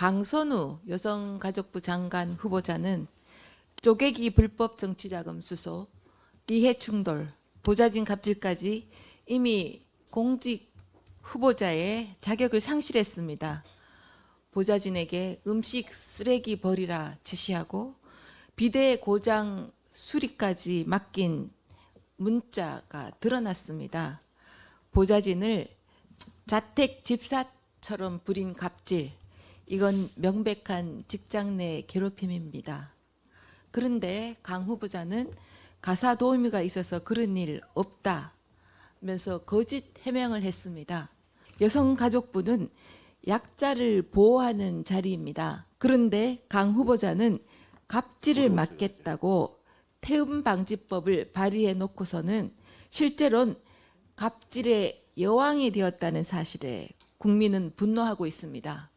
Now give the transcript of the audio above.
강선우 여성가족부 장관 후보자는 쪼개기 불법 정치자금 수소, 이해충돌, 보좌진 갑질까지 이미 공직 후보자의 자격을 상실했습니다. 보좌진에게 음식 쓰레기 버리라 지시하고 비대 고장 수리까지 맡긴 문자가 드러났습니다. 보좌진을 자택 집사처럼 부린 갑질, 이건 명백한 직장 내 괴롭힘입니다. 그런데 강 후보자는 가사 도우미가 있어서 그런 일 없다 면서 거짓 해명을 했습니다. 여성가족부는 약자를 보호하는 자리입니다. 그런데 강 후보자는 갑질을 막겠다고 태움 방지법을 발의해 놓고서는 실제로는 갑질의 여왕이 되었다는 사실에 국민은 분노하고 있습니다.